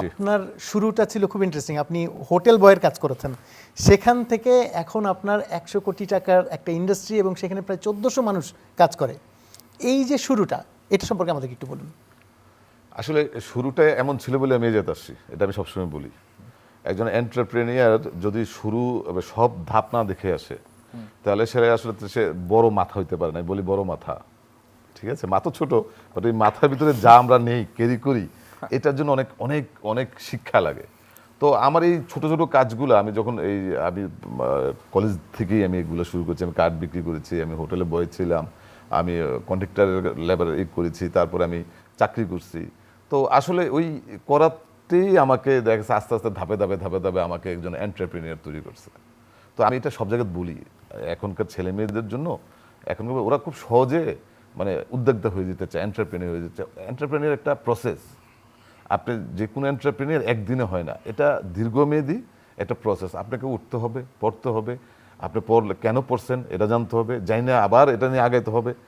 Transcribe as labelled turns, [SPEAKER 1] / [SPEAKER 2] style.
[SPEAKER 1] আপনার শুরুটা ছিল খুব ইন্টারেস্টিং আপনি হোটেল বয়ের কাজ করেছেন। সেখান থেকে এখন আপনার একশো কোটি টাকার একটা ইন্ডাস্ট্রি এবং সেখানে প্রায় চোদ্দোশো মানুষ কাজ করে। এই যে শুরুটা এটা সম্পর্কে আমাদেরকে একটু বলুন।
[SPEAKER 2] আসলে শুরুটা এমন ছিল বলে আমি যেতে আসছি। এটা আমি সবসময় বলি। একজন এন্টারপ্রেনিয়ার যদি শুরু সব ধাপ না দেখে আসে তাহলে সেটা আসলে সে বড় মাথা হইতে পারে না। বলি বড় মাথা। ঠিক আছে? মাথা ছোট বাট ওই মাথার ভিতরে যা আমরা নেই ক্যারি করি এটার জন্য অনেক অনেক অনেক শিক্ষা লাগে। তো আমার এই ছোট ছোট কাজগুলো, আমি যখন এই, আমি কলেজ থেকেই আমি এগুলো শুরু করছি, আমি কার্ড বিক্রি করেছি, আমি হোটেলে বয় ছিলাম, আমি কন্ট্রাক্টরের লেবার এই করেছি, তারপরে আমি চাকরি করছি। তো আসলে ওই করাতেই আমাকে দেখা আস্তে আস্তে ধাপে ধাপে ধাপে ধাপে আমাকে একজন এন্টারপ্রেনিয়ার তৈরি করছে। তো আমি এটা সব জায়গায় বলি, এখনকার ছেলে মেয়েদের জন্য এখনকার ওরা খুব সহজে মানে উদ্যোক্তা হয়ে যেতে চায় এন্টারপ্রেনিয়ার হয়ে যেতে চায়। এন্টারপ্রেনিয়ার একটা প্রসেস আপনি যে কোনো এন্টারপ্রেনিয়ার একদিনে হয় না। এটা দীর্ঘমেয়াদী একটা প্রসেস আপনাকে উঠতে হবে, পড়তে হবে। আপনি পড়লে কেন পড়ছেন এটা জানতে হবে। জানি না আবার এটা নিয়ে আগাইতে হবে।